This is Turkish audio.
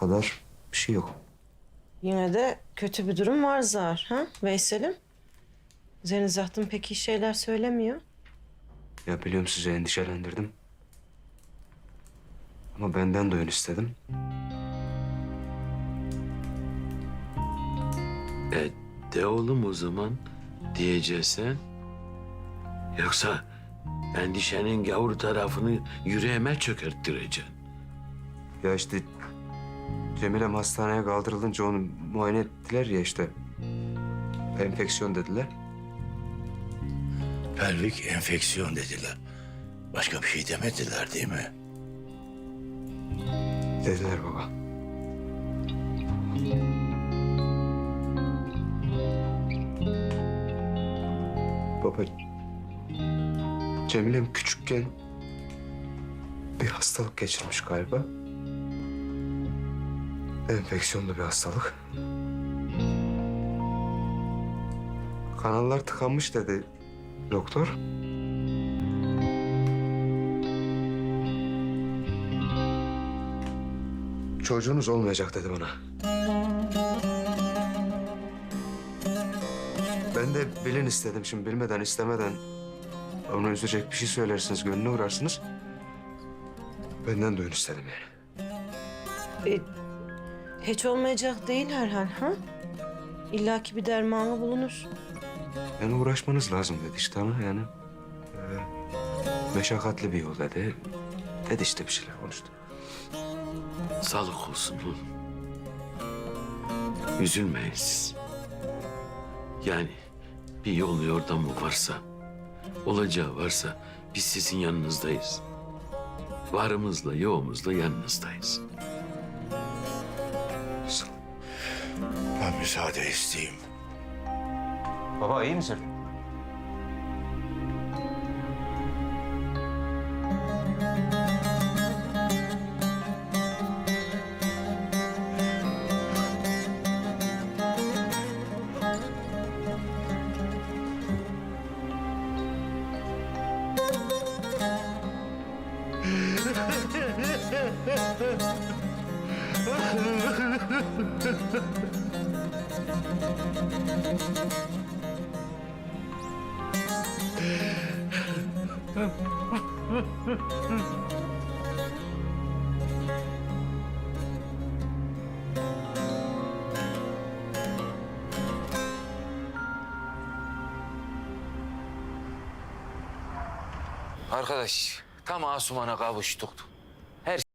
kadar bir şey yok. Yine de kötü bir durum var Zahar. Ha? Veysel'im? Zenizahtın pek iyi şeyler söylemiyor. Ya biliyorum sizi endişelendirdim. Ama benden duyun istedim. E de oğlum o zaman diyeceksen. Yoksa endişenin gavur tarafını yüreğime çökerttireceksin. Ya işte Cemilem hastaneye kaldırılınca onu muayene ettiler ya işte. Enfeksiyon dediler. Pelvik enfeksiyon dediler. Başka bir şey demediler değil mi? Dediler baba. Baba, Cemilem küçükken bir hastalık geçirmiş galiba. Enfeksiyonlu bir hastalık. Kanallar tıkanmış dedi doktor. Çocuğunuz olmayacak dedi bana. Ben de bilin istedim şimdi bilmeden istemeden. Onu üzecek bir şey söylersiniz, gönlüne uğrarsınız. Benden duyun istedim yani. E, hiç olmayacak değil herhal. Ha? İlla ki bir dermanı bulunur. Yani uğraşmanız lazım dedi işte ama yani. e, meşakkatli bir yol dedi. Dedi işte bir şeyler konuştu. Sağlık olsun oğlum. Üzülmeyin siz. Yani bir yol yordamı varsa, olacağı varsa biz sizin yanınızdayız. Varımızla yoğumuzla yanınızdayız. Müsaade isteyeyim. Baba iyi misin? Arkadaş tam Asuman'a kavuştuk.